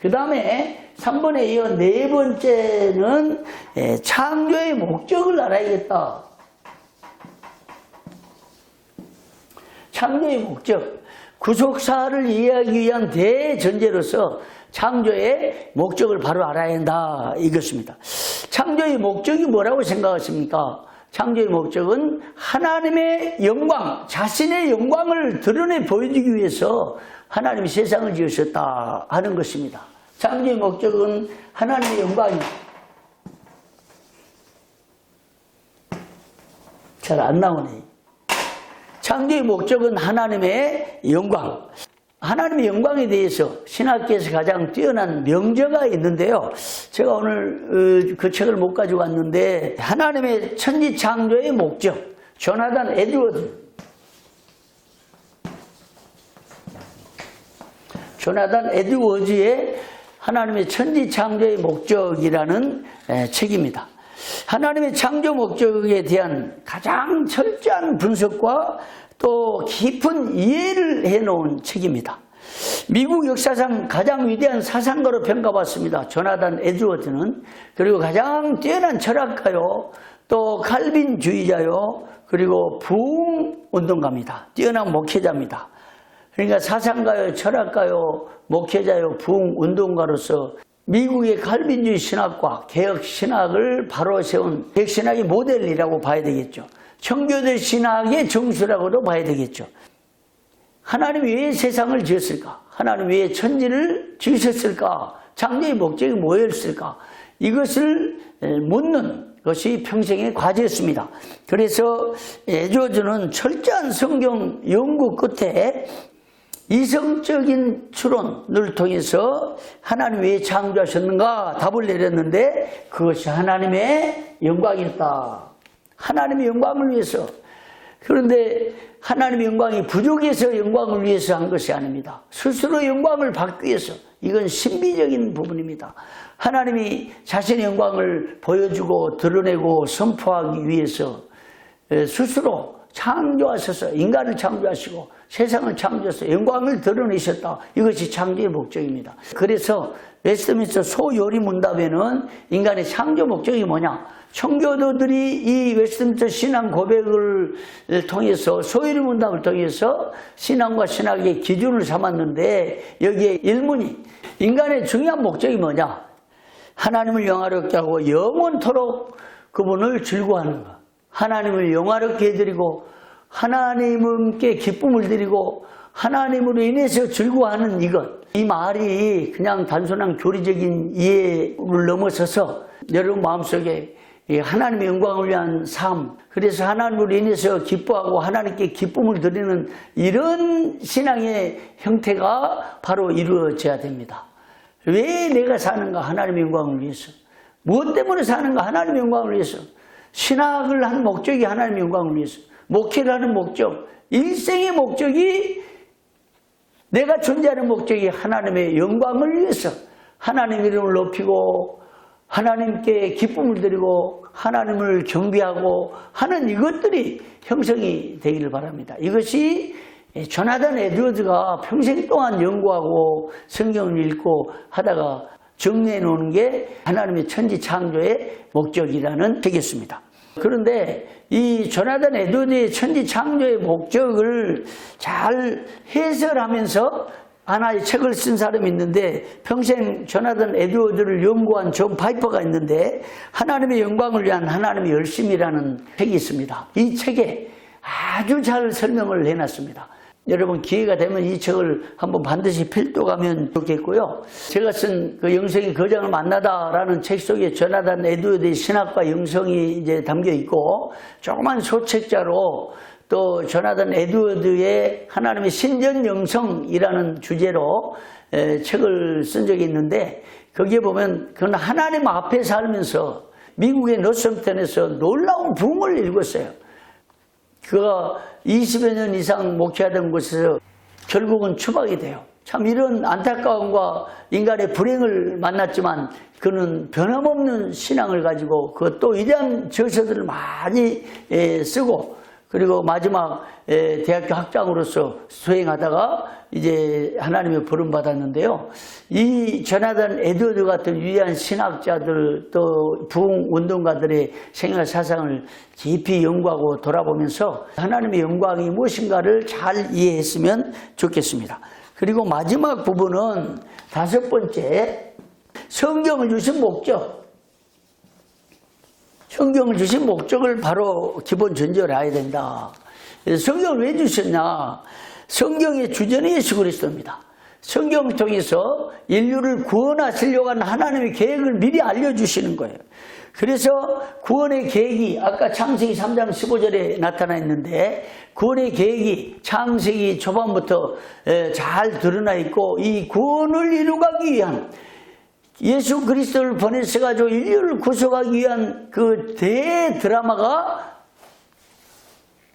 그 다음에 3번에 이어 네 번째는 예, 창조의 목적을 알아야겠다. 창조의 목적. 구속사를 이해하기 위한 대전제로서 창조의 목적을 바로 알아야 한다. 이것입니다. 창조의 목적이 뭐라고 생각하십니까? 창조의 목적은 하나님의 영광, 자신의 영광을 드러내 보여주기 위해서 하나님이 세상을 지으셨다 하는 것입니다. 창조의 목적은 하나님의 영광이 잘 안 나오네. 창조의 목적은 하나님의 영광. 하나님의 영광에 대해서 신학계에서 가장 뛰어난 명제가 있는데요. 제가 오늘 어, 그 책을 못 가지고 왔는데 하나님의 천지 창조의 목적. 조나단 에드워드. 조나단 에드워즈의 하나님의 천지 창조의 목적이라는 에, 책입니다. 하나님의 창조 목적에 대한 가장 철저한 분석과 또 깊은 이해를 해놓은 책입니다. 미국 역사상 가장 위대한 사상가로 평가받습니다. 조나단 에드워드는 그리고 가장 뛰어난 철학가요, 또 칼빈주의자요, 그리고 부흥운동가입니다. 뛰어난 목회자입니다. 그러니까 사상가요, 철학가요, 목회자요, 부흥운동가로서 미국의 칼빈주의 신학과 개혁 신학을 바로 세운 개혁 신학의 모델이라고 봐야 되겠죠. 청교도 신학의 정수라고도 봐야 되겠죠. 하나님이 왜 세상을 지었을까? 하나님 왜 천지를 지으셨을까? 창조의 목적이 뭐였을까? 이것을 묻는 것이 평생의 과제였습니다. 그래서 에조즈는 철저한 성경 연구 끝에 이성적인 추론을 통해서 하나님 왜 창조하셨는가 답을 내렸는데 그것이 하나님의 영광이었다. 하나님의 영광을 위해서. 그런데 하나님의 영광이 부족해서 영광을 위해서 한 것이 아닙니다. 스스로 영광을 받기 위해서. 이건 신비적인 부분입니다. 하나님이 자신의 영광을 보여주고 드러내고 선포하기 위해서 스스로 창조하셔서 인간을 창조하시고 세상을 창조해서 영광을 드러내셨다. 이것이 창조의 목적입니다. 그래서 웨스트민스터 소요리 문답에는 인간의 창조 목적이 뭐냐? 청교도들이 이 웨스트민스터 신앙 고백을 통해서 소요리 문답을 통해서 신앙과 신학의 기준을 삼았는데 여기에 일문이 인간의 중요한 목적이 뭐냐? 하나님을 영화롭게 하고 영원토록 그분을 즐거워하는 것. 하나님을 영화롭게 해드리고 하나님께 기쁨을 드리고 하나님으로 인해서 즐거워하는 이것. 이 말이 그냥 단순한 교리적인 이해를 넘어서서 여러분 마음속에 하나님의 영광을 위한 삶, 그래서 하나님으로 인해서 기뻐하고 하나님께 기쁨을 드리는 이런 신앙의 형태가 바로 이루어져야 됩니다. 왜 내가 사는가? 하나님의 영광을 위해서. 무엇 때문에 사는가? 하나님의 영광을 위해서. 신학을 한 목적이 하나님의 영광을 위해서. 목회를 하는 목적. 일생의 목적이 내가 존재하는 목적이 하나님의 영광을 위해서. 하나님 이름을 높이고 하나님께 기쁨을 드리고 하나님을 경배하고 하는 이것들이 형성이 되기를 바랍니다. 이것이 조나단 에드워드가 평생 동안 연구하고 성경을 읽고 하다가 정리해 놓은 게 하나님의 천지 창조의 목적이라는 책이었습니다. 그런데 이 조나단 에드워드의 천지 창조의 목적을 잘 해설하면서 하나의 책을 쓴 사람이 있는데 평생 조나단 에드워드를 연구한 존 파이퍼가 있는데 하나님의 영광을 위한 하나님의 열심이라는 책이 있습니다. 이 책에 아주 잘 설명을 해놨습니다. 여러분 기회가 되면 이 책을 한번 반드시 필독하면 좋겠고요. 제가 쓴 그 영성의 거장을 만나다라는 책 속에 조나단 에드워드의 신학과 영성이 이제 담겨 있고 조그만 소책자로 또 조나단 에드워드의 하나님의 신전 영성이라는 주제로 책을 쓴 적이 있는데 거기에 보면 그는 하나님 앞에 살면서 미국의 노스햄턴에서 놀라운 붕을 읽었어요. 그가 20여 년 이상 목회하던 곳에서 결국은 추박이 돼요. 참 이런 안타까움과 인간의 불행을 만났지만 그는 변함없는 신앙을 가지고 그 또 위대한 저서들을 많이 쓰고 그리고 마지막 대학교 학장으로서 수행하다가 이제 하나님의 부름 받았는데요. 이 조나단 에드워드 같은 위대한 신학자들 또 부흥 운동가들의 생활 사상을 깊이 연구하고 돌아보면서 하나님의 영광이 무엇인가를 잘 이해했으면 좋겠습니다. 그리고 마지막 부분은 다섯 번째 성경을 주신 목적. 성경을 주신 목적을 바로 기본 전제로 해야 된다. 성경을 왜 주셨냐? 성경의 주제는 예수 그리스도입니다. 성경을 통해서 인류를 구원하시려고 하는 하나님의 계획을 미리 알려주시는 거예요. 그래서 구원의 계획이 아까 창세기 3장 15절에 나타나 있는데 구원의 계획이 창세기 초반부터 에, 잘 드러나 있고 이 구원을 이루기 위한 예수 그리스도를 보내서 가지고 인류를 구속하기 위한 그 대드라마가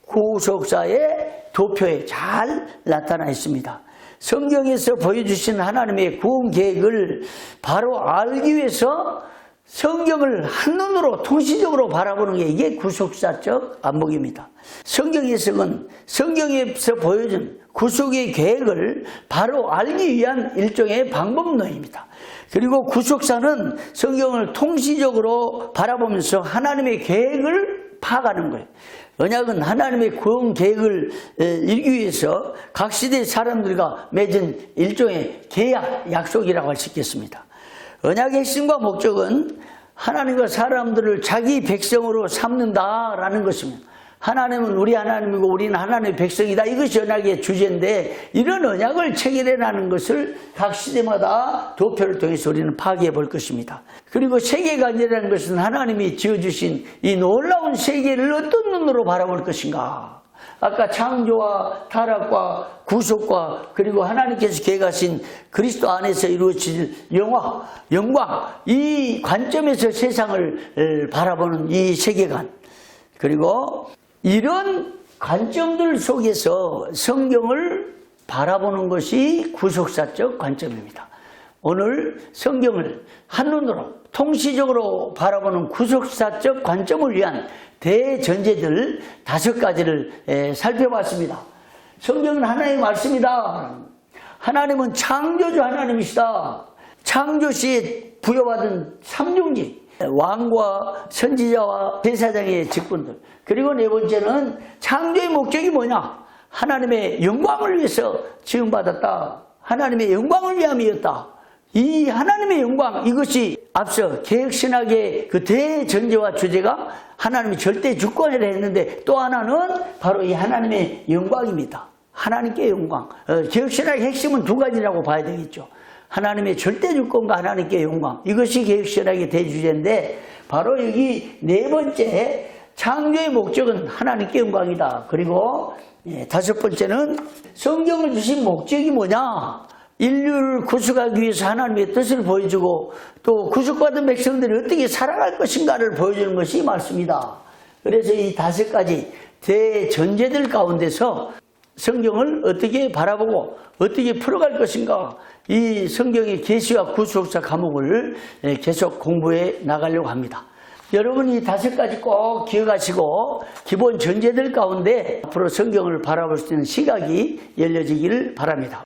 구속사의 도표에 잘 나타나 있습니다. 성경에서 보여주신 하나님의 구원 계획을 바로 알기 위해서 성경을 한눈으로 통시적으로 바라보는 게 이게 구속사적 안목입니다. 성경에서는 성경에서 보여준 구속의 계획을 바로 알기 위한 일종의 방법론입니다. 그리고 구속사는 성경을 통시적으로 바라보면서 하나님의 계획을 파악하는 거예요. 언약은 하나님의 구원 계획을 이루기 위해서 각 시대 사람들과 맺은 일종의 계약, 약속이라고 할 수 있겠습니다. 언약의 핵심과 목적은 하나님과 사람들을 자기 백성으로 삼는다라는 것입니다. 하나님은 우리 하나님이고 우리는 하나님의 백성이다. 이것이 언약의 주제인데 이런 언약을 체결해라는 것을 각 시대마다 도표를 통해서 우리는 파악해 볼 것입니다. 그리고 세계관이라는 것은 하나님이 지어주신 이 놀라운 세계를 어떤 눈으로 바라볼 것인가. 아까 창조와 타락과 구속과 그리고 하나님께서 계획하신 그리스도 안에서 이루어질 영화, 영광 이 관점에서 세상을 바라보는 이 세계관 그리고 이런 관점들 속에서 성경을 바라보는 것이 구속사적 관점입니다. 오늘 성경을 한눈으로 통시적으로 바라보는 구속사적 관점을 위한 대전제들 다섯 가지를 살펴봤습니다. 성경은 하나님의 말씀이다. 하나님은 창조주 하나님이시다. 창조 시에 부여받은 삼중지, 왕과 선지자와 제사장의 직분들. 그리고 네 번째는 창조의 목적이 뭐냐? 하나님의 영광을 위해서 지음받았다. 하나님의 영광을 위함이었다. 이 하나님의 영광, 이것이 앞서 개혁신학의 그 대전제와 주제가 하나님이 절대 주권을 했는데 또 하나는 바로 이 하나님의 영광입니다. 하나님께 영광. 어, 개혁신학의 핵심은 두 가지라고 봐야 되겠죠. 하나님의 절대 주권과 하나님께 영광. 이것이 개혁신학의 대주제인데 바로 여기 네 번째 창조의 목적은 하나님께 영광이다. 그리고 예, 다섯 번째는 성경을 주신 목적이 뭐냐? 인류를 구속하기 위해서 하나님의 뜻을 보여주고 또 구속받은 백성들이 어떻게 살아갈 것인가를 보여주는 것이 이 말씀이다. 그래서 이 다섯 가지 대전제들 가운데서 성경을 어떻게 바라보고 어떻게 풀어갈 것인가 이 성경의 계시와 구속사 과목을 예, 계속 공부해 나가려고 합니다. 여러분 이 다섯 가지 꼭 기억하시고 기본 전제들 가운데 앞으로 성경을 바라볼 수 있는 시각이 열려지기를 바랍니다.